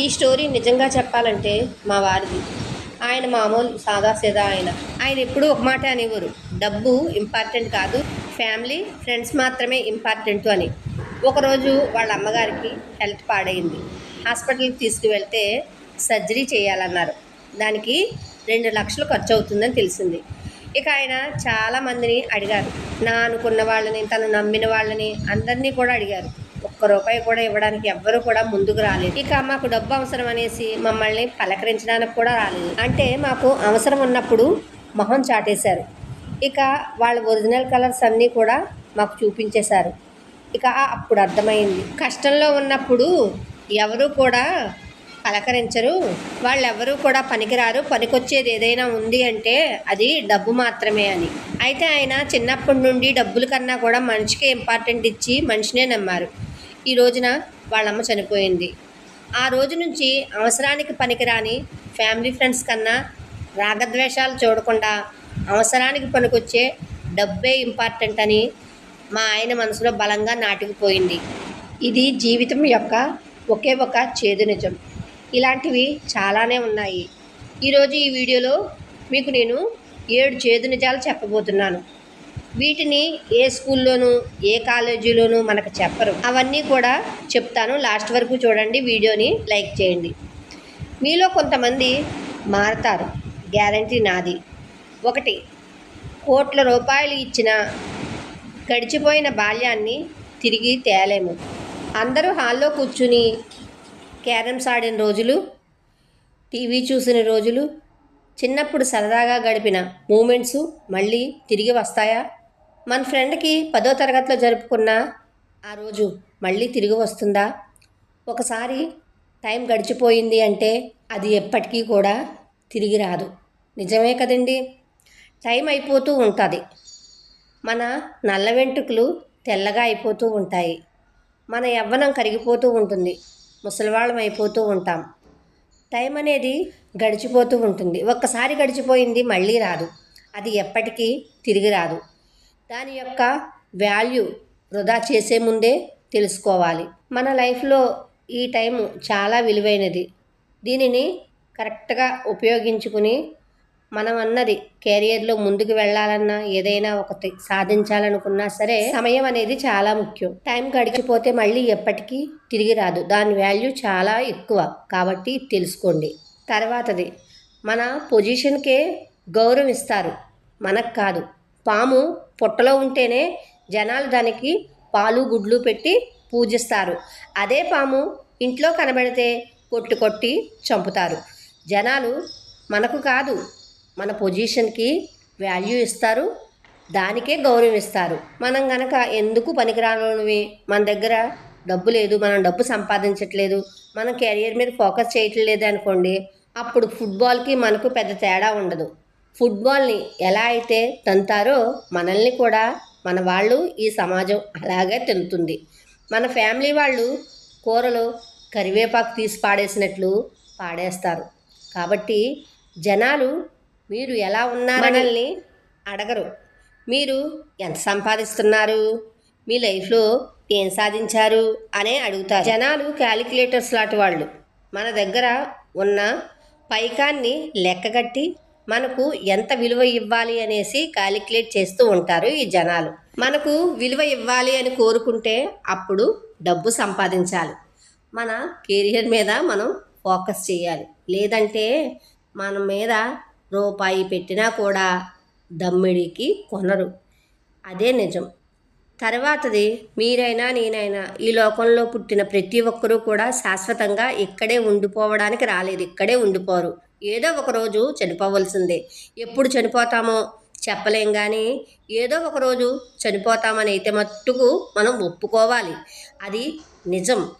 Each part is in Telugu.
ఈ స్టోరీ నిజంగా చెప్పాలంటే మా వారిది. ఆయన మామూలు సాదా సీదా ఆయన. ఆయన ఎప్పుడూ ఒక మాట అనేవారు. డబ్బు ఇంపార్టెంట్ కాదు. ఫ్యామిలీ ఫ్రెండ్స్ మాత్రమే ఇంపార్టెంట్ అని. ఒకరోజు వాళ్ళ అమ్మగారికి హెల్త్ పాడైంది. హాస్పిటల్కి తీసుకువెళ్తే సర్జరీ చేయాలన్నారు. దానికి రెండు లక్షలు ఖర్చు అవుతుందని తెలిసింది. ఇక ఆయన చాలా మందిని అడిగారు. నా అనుకున్న వాళ్ళని తను నమ్మిన వాళ్ళని అందరినీ కూడా అడిగారు. ఒక్క రూపాయి కూడా ఇవ్వడానికి ఎవ్వరూ కూడా ముందుకు రాలేదు. ఇక మాకు డబ్బు అవసరం అనేసి మమ్మల్ని పలకరించడానికి కూడా రాలేదు. అంటే మాకు అవసరం ఉన్నప్పుడు మొహం చాటేశారు. ఇక వాళ్ళ ఒరిజినల్ కలర్స్ అన్నీ కూడా మాకు చూపించేశారు. ఇక అప్పుడు అర్థమైంది. కష్టంలో ఉన్నప్పుడు ఎవరు కూడా పలకరించరు. వాళ్ళెవరూ కూడా పనికిరారు. పనికొచ్చేది ఏదైనా ఉంది అంటే అది డబ్బు మాత్రమే అని. అయితే ఆయన చిన్నప్పటి నుండి డబ్బుల కన్నా కూడా మనిషికి ఇంపార్టెంట్ ఇచ్చి మనిషినే నమ్మారు. ఈ రోజున వాళ్ళమ్మ చనిపోయింది. ఆ రోజు నుంచి అవసరానికి పనికిరాని ఫ్యామిలీ ఫ్రెండ్స్ కన్నా రాగద్వేషాలు చూడకుండా అవసరానికి పనికొచ్చే డబ్బే ఇంపార్టెంట్ అని మా ఆయన మనసులో బలంగా నాటుకుపోయింది. ఇది జీవితం యొక్క ఒకే ఒక చేదు నిజం. ఇలాంటివి చాలానే ఉన్నాయి. ఈరోజు ఈ వీడియోలో మీకు నేను ఏడు చేదు నిజాలు చెప్పబోతున్నాను. వీటిని ఏ స్కూల్లోనూ ఏ కాలేజీలోనూ మనకు చెప్పరు. అవన్నీ కూడా చెప్తాను. లాస్ట్ వరకు చూడండి. వీడియోని లైక్ చేయండి. మీలో కొంతమంది మారతారు. గ్యారంటీ నాది. ఒకటి కోట్ల రూపాయలు ఇచ్చిన గడిచిపోయిన బాల్యాన్ని తిరిగి తేలేము. అందరూ హాల్లో కూర్చుని క్యారమ్స్ ఆడిన రోజులు టీవీ చూసిన రోజులు చిన్నప్పుడు సరదాగా గడిపిన మూమెంట్స్ మళ్ళీ తిరిగి వస్తాయా? మన ఫ్రెండ్కి పదో తరగతిలో జరుపుకున్న ఆ రోజు మళ్ళీ తిరిగి వస్తుందా? ఒకసారి టైం గడిచిపోయింది అంటే అది ఎప్పటికీ కూడా తిరిగి రాదు. నిజమే కదండి? టైం అయిపోతూ ఉంటుంది. మన నల్ల వెంట్రుకలు తెల్లగా అయిపోతూ ఉంటాయి. మన యవ్వనం కరిగిపోతూ ఉంటుంది. ముసలివాళ్ళం అయిపోతూ ఉంటాం. టైం అనేది గడిచిపోతూ ఉంటుంది. ఒక్కసారి గడిచిపోయింది మళ్ళీ రాదు. అది ఎప్పటికీ తిరిగి రాదు. దాని యొక్క వాల్యూ వృధా చేసే ముందే తెలుసుకోవాలి. మన లైఫ్లో ఈ టైం చాలా విలువైనది. దీనిని కరెక్ట్గా ఉపయోగించుకుని మనం అన్నది కెరియర్లో ముందుకు వెళ్ళాలన్నా ఏదైనా ఒకటి సాధించాలనుకున్నా సరే సమయం అనేది చాలా ముఖ్యం. టైం గడిచిపోతే మళ్ళీ ఎప్పటికీ తిరిగి రాదు. దాని వాల్యూ చాలా ఎక్కువ. కాబట్టి తెలుసుకోండి. తర్వాతది మన పొజిషన్కే గౌరవం ఇస్తారు. మనకు కాదు. పాము పుట్టలో ఉంటేనే జనాలు దానికి పాలు గుడ్లు పెట్టి పూజిస్తారు. అదే పాము ఇంట్లో కనబడితే కొట్టి కొట్టి చంపుతారు. జనాలు మనకు కాదు మన పొజిషన్కి వాల్యూ ఇస్తారు దానికే గౌరవం ఇస్తారు మనం గనక ఎందుకు పనికిరానివి? మన దగ్గర డబ్బు లేదు మనం డబ్బు సంపాదించట్లేదు మనం కెరియర్ మీద ఫోకస్ చేయట్లేదు అనుకోండి అప్పుడు ఫుట్బాల్కి మనకు పెద్ద తేడా ఉండదు. ఫుట్బాల్ని ఎలా అయితే తంతారో మనల్ని కూడా మన వాళ్ళు ఈ సమాజం అలాగే తింటుంది. మన ఫ్యామిలీ వాళ్ళు కూరలు కరివేపాకు తీసి పాడేసినట్లు పాడేస్తారు. కాబట్టి జనాలు మీరు ఎలా ఉన్నారు మనల్ని అడగరు. మీరు ఎంత సంపాదిస్తున్నారు? మీ లైఫ్లో ఏం సాధించారు? అనే అడుగుతారు. జనాలు క్యాలిక్యులేటర్స్ లాంటి వాళ్ళు. మన దగ్గర ఉన్న పైకాన్ని లెక్కగట్టి మనకు ఎంత విలువ ఇవ్వాలి అనేసి క్యాలిక్యులేట్ చేస్తూ ఉంటారు ఈ జనాలు. మనకు విలువ ఇవ్వాలి అని కోరుకుంటే అప్పుడు డబ్బు సంపాదించాలి. మన కెరియర్ మీద మనం ఫోకస్ చేయాలి. లేదంటే మన మీద రూపాయి పెట్టినా కూడా దమ్మిడికి కొనరు. అదే నిజం. తర్వాతది మీరైనా నేనైనా ఈ లోకంలో పుట్టిన ప్రతి ఒక్కరూ కూడా శాశ్వతంగా ఇక్కడే ఉండిపోవడానికి రాలేదు. ఇక్కడే ఉండిపోరు. ఏదో ఒక రోజు చనిపోవలసిందే. ఎప్పుడు చనిపోతామో చెప్పలేం కానీ ఏదో ఒక రోజు చనిపోతామని అయితే మట్టుకు మనం ఒప్పుకోవాలి. అది నిజం.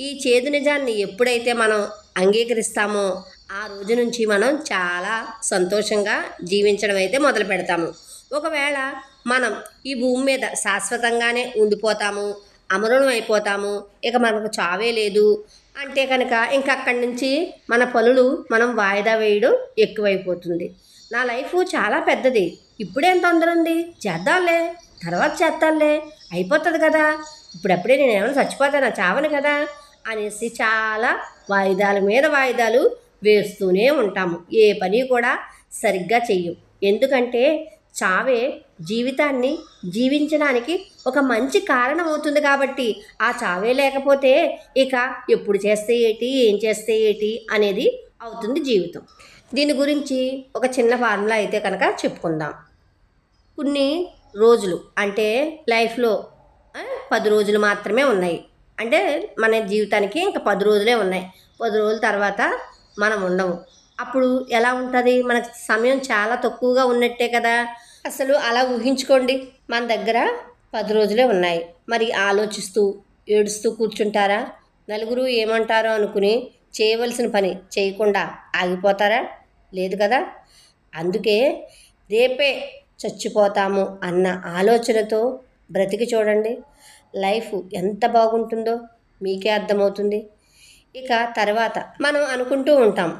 ఈ చేదు నిజాన్ని ఎప్పుడైతే మనం అంగీకరిస్తామో ఆ రోజు నుంచి మనం చాలా సంతోషంగా జీవించడం అయితే మొదలు పెడతాము. ఒకవేళ మనం ఈ భూమి మీద శాశ్వతంగానే ఉండిపోతాము అమరుణం అయిపోతాము ఇక మనకు చావే లేదు అంటే కనుక ఇంక అక్కడి నుంచి మన పనులు మనం వాయిదా వేయడం ఎక్కువైపోతుంది. నా లైఫ్ చాలా పెద్దది. ఇప్పుడేం తొందర ఉంది చేద్దాంలే. తర్వాత చేద్దాంలే అయిపోతుంది కదా. ఇప్పుడప్పుడే నేను ఏమైనా చచ్చిపోతానా? చావను కదా అనేసి చాలా వాయిదాల మీద వాయిదాలు వేస్తూనే ఉంటాము. ఏ పని కూడా సరిగ్గా చెయ్యం. ఎందుకంటే చావే జీవితాన్ని జీవించడానికి ఒక మంచి కారణం అవుతుంది కాబట్టి ఆ చావే లేకపోతే ఇక ఎప్పుడు చేస్తే ఏటి ఏం చేస్తే ఏటి అనేది అవుతుంది జీవితం. దీని గురించి ఒక చిన్న ఫార్ములా అయితే కనుక చెప్పుకుందాం. కొన్ని రోజులు అంటే లైఫ్లో పది రోజులు మాత్రమే ఉన్నాయి. అంటే మన జీవితానికి ఇంకా పది రోజులే ఉన్నాయి. పది రోజుల తర్వాత మనం ఉండము. అప్పుడు ఎలా ఉంటుంది? మనకు సమయం చాలా తక్కువగా ఉన్నట్టే కదా. అసలు అలా ఊహించుకోండి. మన దగ్గర పది రోజులే ఉన్నాయి. మరి ఆలోచిస్తూ ఏడుస్తూ కూర్చుంటారా? నలుగురు ఏమంటారో అనుకుని చేయవలసిన పని చేయకుండా ఆగిపోతారా? లేదు కదా? అందుకే రేపే చచ్చిపోతాము అన్న ఆలోచనతో బ్రతికి చూడండి. లైఫ్ ఎంత బాగుంటుందో మీకే అర్థమవుతుంది. ఇక తర్వాత మనం అనుకుంటూ ఉంటాం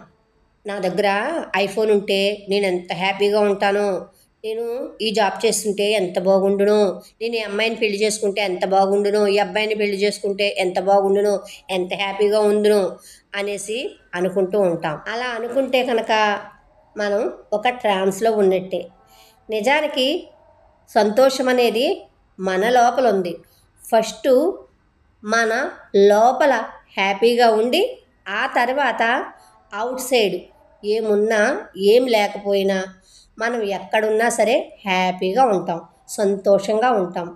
నా దగ్గర ఐఫోన్ ఉంటే నేను ఎంత హ్యాపీగా ఉంటానో నేను ఈ జాబ్ చేస్తుంటే ఎంత బాగుండును నేను ఈ అమ్మాయిని పెళ్ళి చేసుకుంటే ఎంత బాగుండును ఈ అబ్బాయిని పెళ్ళి చేసుకుంటే ఎంత బాగుండును ఎంత హ్యాపీగా ఉండును అనేసి అనుకుంటూ ఉంటాం. అలా అనుకుంటే కనుక మనం ఒక ట్రాన్స్లో ఉన్నట్టే. నిజానికి సంతోషం అనేది మన లోపల ఉంది. ఫస్ట్ మన లోపల హ్యాపీగా ఉండి ఆ తర్వాత అవుట్ సైడ్ ఏమున్నా ఏం లేకపోయినా మనం ఎక్కడున్నా సరే హ్యాపీగా ఉంటాం సంతోషంగా ఉంటాం.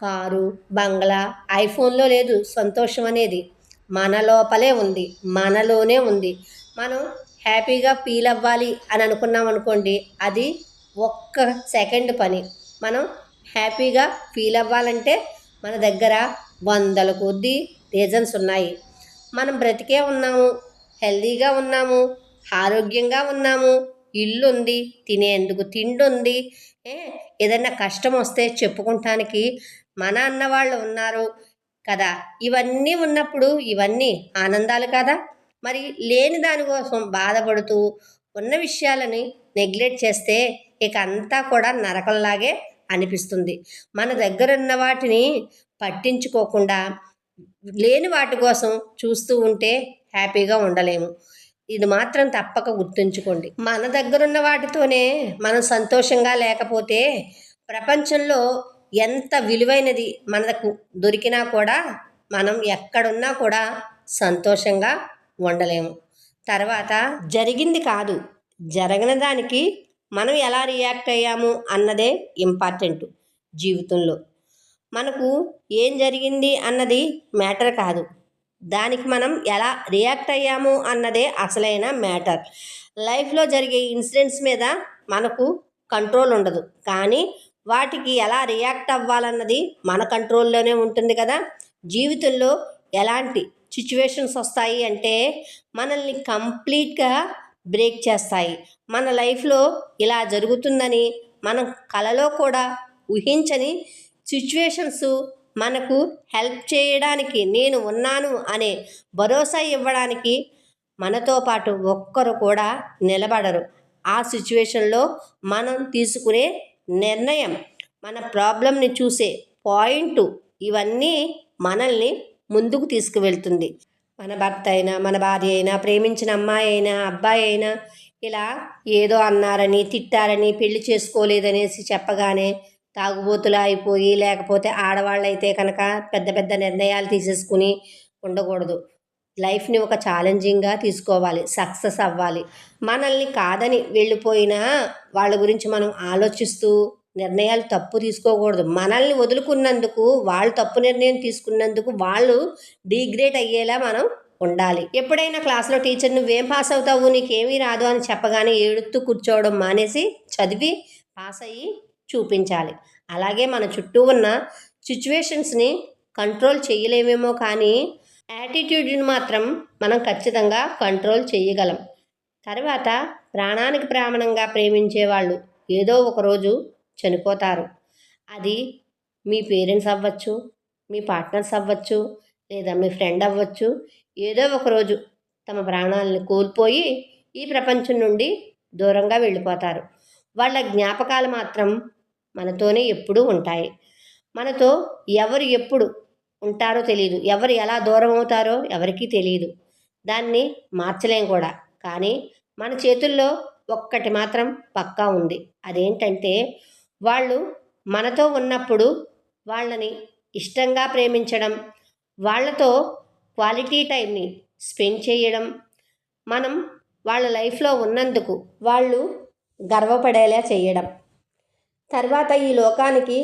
కారు బంగ్లా ఐఫోన్లో లేదు సంతోషం అనేది మన లోపలే ఉంది మనలోనే ఉంది. మనం హ్యాపీగా ఫీల్ అవ్వాలి అని అనుకున్నాం అనుకోండి అది ఒక్క సెకండ్ పని. మనం హ్యాపీగా ఫీల్ అవ్వాలంటే మన దగ్గర వందల కొద్దీ రీజన్స్ ఉన్నాయి. మనం బ్రతికే ఉన్నాము హెల్దీగా ఉన్నాము ఆరోగ్యంగా ఉన్నాము ఇల్లు ఉంది తినేందుకు తిండి ఉంది ఏదైనా కష్టం వస్తే చెప్పుకుంటానికి మన అన్నవాళ్ళు ఉన్నారు కదా. ఇవన్నీ ఉన్నప్పుడు ఇవన్నీ ఆనందాలు కదా. మరి లేని దానికోసం బాధపడుతూ ఉన్న విషయాలని నెగ్లెక్ట్ చేస్తే ఇక అంతా కూడా నరకంలాగే అనిపిస్తుంది. మన దగ్గర ఉన్న వాటిని పట్టించుకోకుండా లేని వాటి కోసం చూస్తూ ఉంటే హ్యాపీగా ఉండలేము. ఇది మాత్రం తప్పక గుర్తుంచుకోండి. మన దగ్గరున్న వాటితోనే మనం సంతోషంగా లేకపోతే ప్రపంచంలో ఎంత విలువైనది మనకు దొరికినా కూడా మనం ఎక్కడున్నా కూడా సంతోషంగా ఉండలేము. తర్వాత జరిగింది కాదు. జరగని దానికి మనం ఎలా రియాక్ట్ అయ్యాము అన్నదే ఇంపార్టెంట్ జీవితంలో. మనకు ఏం జరిగింది అన్నది మ్యాటర్ కాదు. దానికి మనం ఎలా రియాక్ట్ అయ్యాము అన్నదే అసలైన మ్యాటర్. లైఫ్లో జరిగే ఇన్సిడెంట్స్ మీద మనకు కంట్రోల్ ఉండదు. కానీ వాటికి ఎలా రియాక్ట్ అవ్వాలన్నది మన కంట్రోల్లోనే ఉంటుంది కదా. జీవితంలో ఎలాంటి సిచ్యువేషన్స్ వస్తాయి అంటే మనల్ని కంప్లీట్గా బ్రేక్ చేస్తాయి. మన లైఫ్లో ఇలా జరుగుతుందని మనం కలలో కూడా ఊహించని సిచ్యువేషన్స్ మనకు హెల్ప్ చేయడానికి నేను ఉన్నాను అనే భరోసా ఇవ్వడానికి మనతో పాటు ఒక్కరు కూడా నిలబడరు. ఆ సిచ్యువేషన్లో మనం తీసుకునే నిర్ణయం మన ప్రాబ్లంని చూసే పాయింట్ ఇవన్నీ మనల్ని ముందుకు తీసుకువెళ్తుంది. మన భర్త అయినా మన భార్య అయినా ప్రేమించిన అమ్మాయి అయినా అబ్బాయి అయినా ఇలా ఏదో అన్నారని తిట్టారని పెళ్ళి చేసుకోలేదనేసి చెప్పగానే తాగుబోతులు అయిపోయి లేకపోతే ఆడవాళ్ళు అయితే కనుక పెద్ద పెద్ద నిర్ణయాలు తీసేసుకుని ఉండకూడదు. లైఫ్ని ఒక ఛాలెంజింగ్గా తీసుకోవాలి సక్సెస్ అవ్వాలి. మనల్ని కాదని వెళ్ళిపోయినా వాళ్ళ గురించి మనం ఆలోచిస్తూ నిర్ణయాలు తప్పు తీసుకోకూడదు. మనల్ని వదులుకున్నందుకు వాళ్ళు తప్పు నిర్ణయం తీసుకున్నందుకు వాళ్ళు డిగ్రేడ్ అయ్యేలా మనం ఉండాలి. ఎప్పుడైనా క్లాస్లో టీచర్ నువ్వేం పాస్ అవుతావు నీకేమీ రాదు అని చెప్పగానే ఏడుతూ కూర్చోవడం మానేసి చదివి పాస్ అయ్యి చూపించాలి. అలాగే మన చుట్టూ ఉన్న సిచ్యువేషన్స్ని కంట్రోల్ చేయలేమేమో కానీ యాటిట్యూడ్ని మాత్రం మనం ఖచ్చితంగా కంట్రోల్ చేయగలం. తర్వాత ప్రాణానికి ప్రాణంగా ప్రేమించే వాళ్ళు ఏదో ఒక రోజు చనిపోతారు. అది మీ పేరెంట్స్ అవ్వచ్చు మీ పార్ట్నర్స్ అవ్వచ్చు లేదా మీ ఫ్రెండ్ అవ్వచ్చు. ఏదో ఒక రోజు తమ ప్రాణాలను కోల్పోయి ఈ ప్రపంచం నుండి దూరంగా వెళ్ళిపోతారు. వాళ్ళ జ్ఞాపకాలు మాత్రం మనతోనే ఎప్పుడూ ఉంటాయి. మనతో ఎవరు ఎప్పుడు ఉంటారో తెలియదు ఎవరు ఎలా దూరం అవుతారో ఎవరికీ తెలియదు దాన్ని మార్చలేం కూడా. కానీ మన చేతుల్లో ఒక్కటి మాత్రం పక్కా ఉంది. అదేంటంటే వాళ్ళు మనతో ఉన్నప్పుడు వాళ్ళని ఇష్టంగా ప్రేమించడం వాళ్ళతో క్వాలిటీ టైంని స్పెండ్ చేయడం మనం వాళ్ళ లైఫ్లో ఉన్నందుకు వాళ్ళు గర్వపడేలా చేయడం. తర్వాత ఈ లోకానికి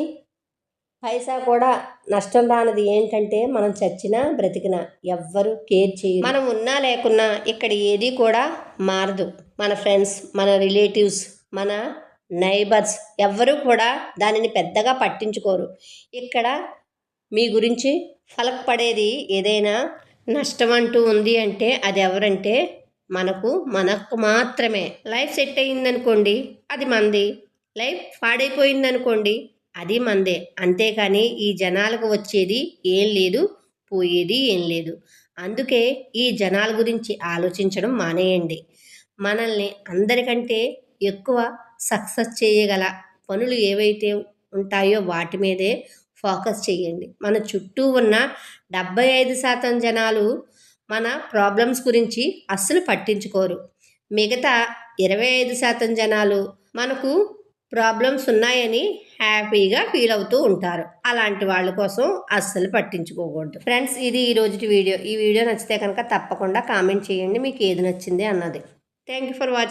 పైసా కూడా నష్టం రానిది ఏంటంటే మనం చచ్చినా బ్రతికినా ఎవ్వరు కేర్ చేయరు. మనం ఉన్నా లేకున్నా ఇక్కడ ఏది కూడా మారదు. మన ఫ్రెండ్స్ మన రిలేటివ్స్ మన నైబర్స్ ఎవ్వరూ కూడా దానిని పెద్దగా పట్టించుకోరు. ఇక్కడ మీ గురించి ఫలక్ పడేది ఏదైనా నష్టం అంటూ ఉంది అంటే అది ఎవరంటే మనకు మనకు మాత్రమే. లైఫ్ సెట్ అయ్యిందనుకోండి అది మంది. లైఫ్ పాడైపోయిందనుకోండి అది మందే. అంతేకాని ఈ జనాలకు వచ్చేది ఏం లేదు పోయేది ఏం లేదు. అందుకే ఈ జనాల గురించి ఆలోచించడం మానేయండి. మనల్ని అందరికంటే ఎక్కువ సక్సెస్ చేయగల పనులు ఏవైతే ఉంటాయో వాటి మీదే ఫోకస్ చేయండి. మన చుట్టూ ఉన్న డెబ్బై ఐదు శాతం జనాలు మన ప్రాబ్లమ్స్ గురించి అస్సలు పట్టించుకోరు. మిగతా ఇరవై ఐదు శాతం జనాలు మనకు ప్రాబ్లమ్స్ ఉన్నాయని హ్యాపీగా ఫీల్ అవుతూ ఉంటారు. అలాంటి వాళ్ళ కోసం అస్సలు పట్టించుకోకూడదు. ఫ్రెండ్స్ ఇది ఈ రోజుటి వీడియో. ఈ వీడియో నచ్చితే కనుక తప్పకుండా కామెంట్ చేయండి. మీకు ఏది నచ్చింది అన్నది. Thank you for watching